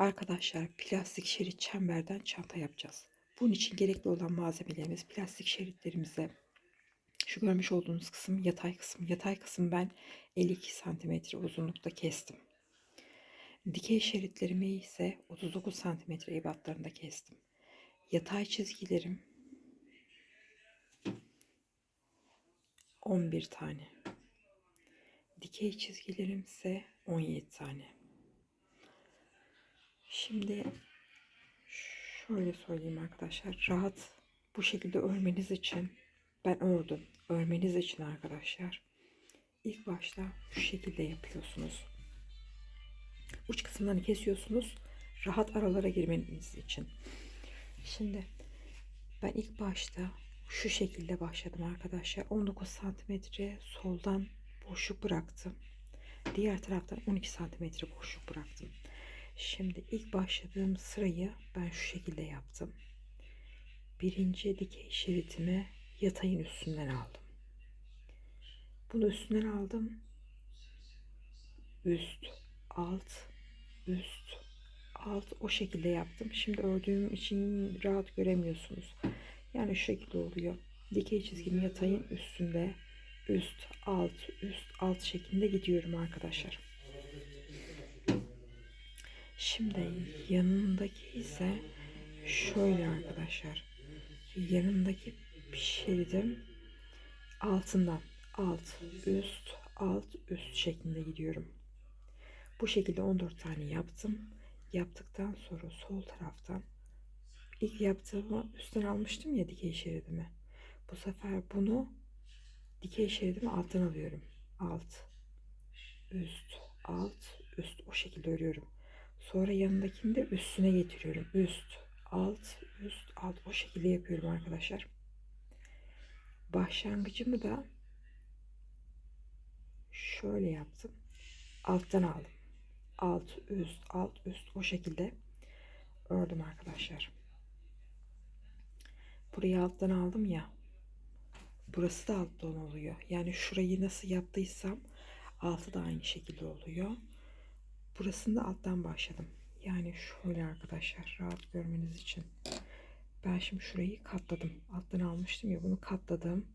Arkadaşlar plastik şerit çemberden çanta yapacağız. Bunun için gerekli olan malzemelerimiz plastik şeritlerimize şu görmüş olduğunuz kısım yatay kısım. Yatay kısım ben 52 santimetre uzunlukta kestim. Dikey şeritlerimi ise 39 santimetre ebatlarında kestim. Yatay çizgilerim 11 tane. Dikey çizgilerim ise 17 tane. Şimdi şöyle söyleyeyim arkadaşlar. Rahat bu şekilde örmeniz için ben ördüm. Örmeniz için arkadaşlar. ilk başta şu şekilde yapıyorsunuz. Uç kısımlarını kesiyorsunuz. Rahat aralara girmeniz için. Şimdi ben ilk başta şu şekilde başladım arkadaşlar. 19 santimetre soldan boşluk bıraktım. Diğer taraftan 12 santimetre boşluk bıraktım. Şimdi ilk başladığım sırayı ben şu şekilde yaptım. Birinci dikey şeritimi yatayın üstünden aldım. Bunu üstünden aldım. Üst, alt, üst, alt o şekilde yaptım. Şimdi ördüğüm için rahat göremiyorsunuz. Yani şu şekilde oluyor. Dikey çizgim yatayın üstünde üst, alt, üst, alt şeklinde gidiyorum arkadaşlar. Şimdi yanındaki ise şöyle arkadaşlar. Yanındaki şeridim altından alt, üst, alt, üst şeklinde gidiyorum. Bu şekilde 14 tane yaptım. Yaptıktan sonra sol taraftan ilk yaptığımı üstten almıştım ya dikey şeridimi. Bu sefer bunu dikey şeridimi alttan alıyorum. Alt, üst, alt, üst o şekilde örüyorum. Sonra yanındakini de üstüne getiriyorum. Üst, alt, üst, alt o şekilde yapıyorum arkadaşlar. Başlangıcımı da şöyle yaptım. Alttan aldım. Alt, üst, alt, üst o şekilde ördüm arkadaşlar. Burayı alttan aldım ya. Burası da alttan oluyor. Yani şurayı nasıl yaptıysam altı da aynı şekilde oluyor. Burasında alttan başladım. Yani şöyle arkadaşlar rahat görmeniz için. Ben şimdi şurayı katladım. Alttan almıştım ya bunu katladım.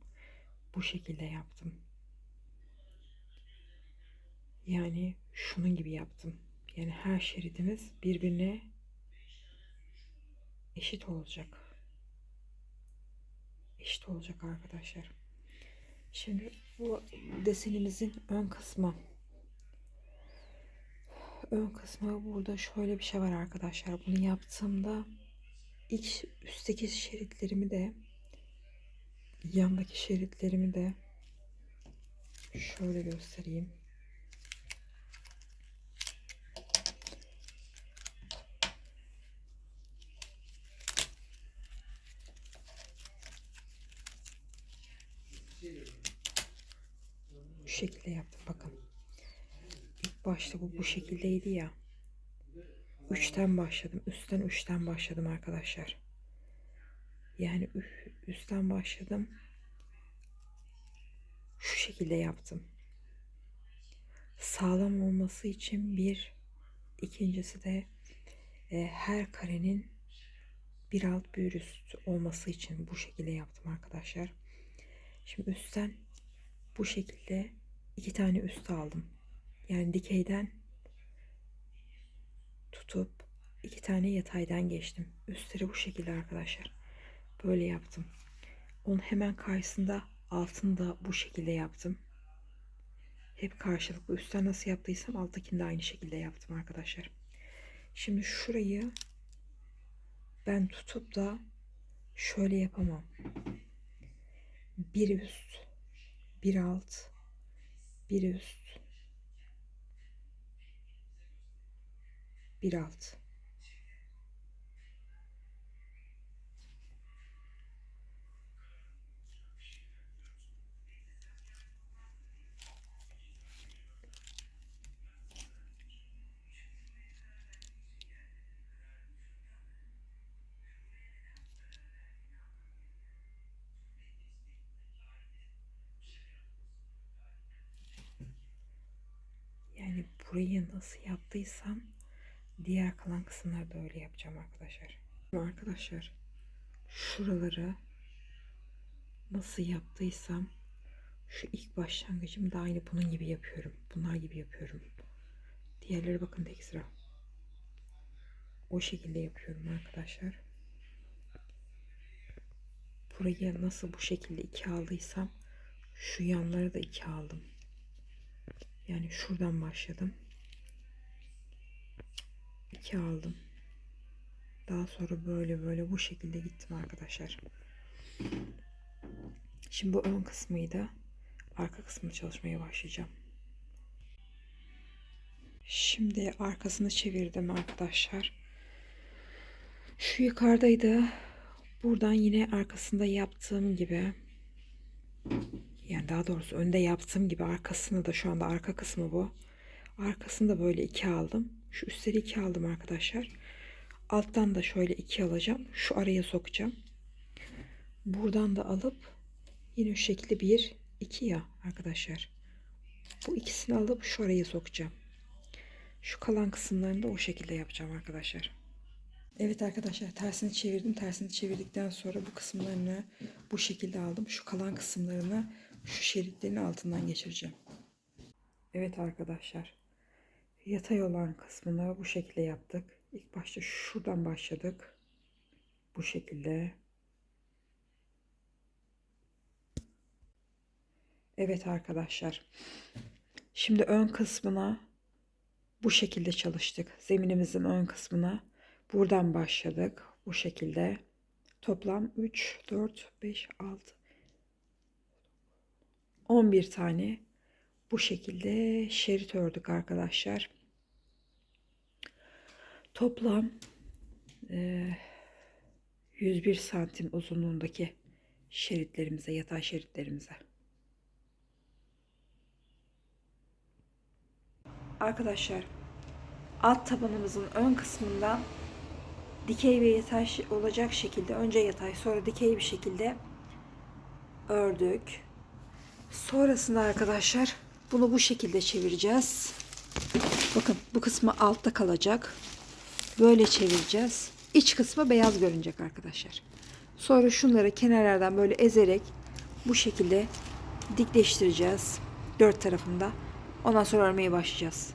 Bu şekilde yaptım. Yani şunun gibi yaptım. Yani her şeridimiz birbirine eşit olacak. Eşit olacak arkadaşlar. Şimdi bu desenimizin ön kısmı ön kısmı burada şöyle bir şey var arkadaşlar. Bunu yaptığımda ilk üstteki şeritlerimi de yandaki şeritlerimi de şöyle göstereyim. Şu şekilde yaptım bakın başta bu bu şekildeydi ya. Üçten başladım. Üstten üçten başladım arkadaşlar. Yani üstten başladım. Şu şekilde yaptım. Sağlam olması için bir, ikincisi de e, her karenin bir alt bir üst olması için bu şekilde yaptım arkadaşlar. Şimdi üstten bu şekilde iki tane üst aldım. Yani dikeyden tutup iki tane yataydan geçtim. Üstleri bu şekilde arkadaşlar. Böyle yaptım. Onun hemen karşısında altında bu şekilde yaptım. Hep karşılıklı. Üstten nasıl yaptıysam alttakini de aynı şekilde yaptım arkadaşlar. Şimdi şurayı ben tutup da şöyle yapamam. Bir üst, bir alt, bir üst, bir alt. Burayı nasıl yaptıysam Diğer kalan kısımları da öyle yapacağım arkadaşlar. Arkadaşlar şuraları nasıl yaptıysam şu ilk başlangıcımı da aynı bunun gibi yapıyorum. Bunlar gibi yapıyorum. Diğerleri bakın tek sıra. O şekilde yapıyorum arkadaşlar. Burayı nasıl bu şekilde iki aldıysam şu yanları da iki aldım. Yani şuradan başladım. İki aldım. Daha sonra böyle böyle bu şekilde gittim arkadaşlar. Şimdi bu ön kısmıydı. Arka kısmını çalışmaya başlayacağım. Şimdi arkasını çevirdim arkadaşlar. Şu yukarıdaydı. Buradan yine arkasında yaptığım gibi yani daha doğrusu önde yaptığım gibi arkasını da şu anda arka kısmı bu. Arkasını da böyle iki aldım. Şu üstleri iki aldım arkadaşlar. Alttan da şöyle iki alacağım. Şu araya sokacağım. Buradan da alıp yine şu şekilde bir iki ya arkadaşlar. Bu ikisini alıp şu araya sokacağım. Şu kalan kısımlarını da o şekilde yapacağım arkadaşlar. Evet arkadaşlar tersini çevirdim. Tersini çevirdikten sonra bu kısımlarını bu şekilde aldım. Şu kalan kısımlarını şu şeritlerin altından geçireceğim. Evet arkadaşlar. Yatay olan kısmını bu şekilde yaptık. İlk başta şuradan başladık. Bu şekilde. Evet arkadaşlar. Şimdi ön kısmına bu şekilde çalıştık. Zeminimizin ön kısmına buradan başladık. Bu şekilde. Toplam 3, 4, 5, 6, 11 tane bu şekilde şerit ördük arkadaşlar. Toplam e, 101 santim uzunluğundaki şeritlerimize, yatay şeritlerimize. Arkadaşlar alt tabanımızın ön kısmından dikey ve yatay olacak şekilde önce yatay sonra dikey bir şekilde ördük. Sonrasında arkadaşlar bunu bu şekilde çevireceğiz. Bakın bu kısmı altta kalacak. Böyle çevireceğiz. İç kısmı beyaz görünecek arkadaşlar. Sonra şunları kenarlardan böyle ezerek bu şekilde dikleştireceğiz. Dört tarafında. Ondan sonra örmeye başlayacağız.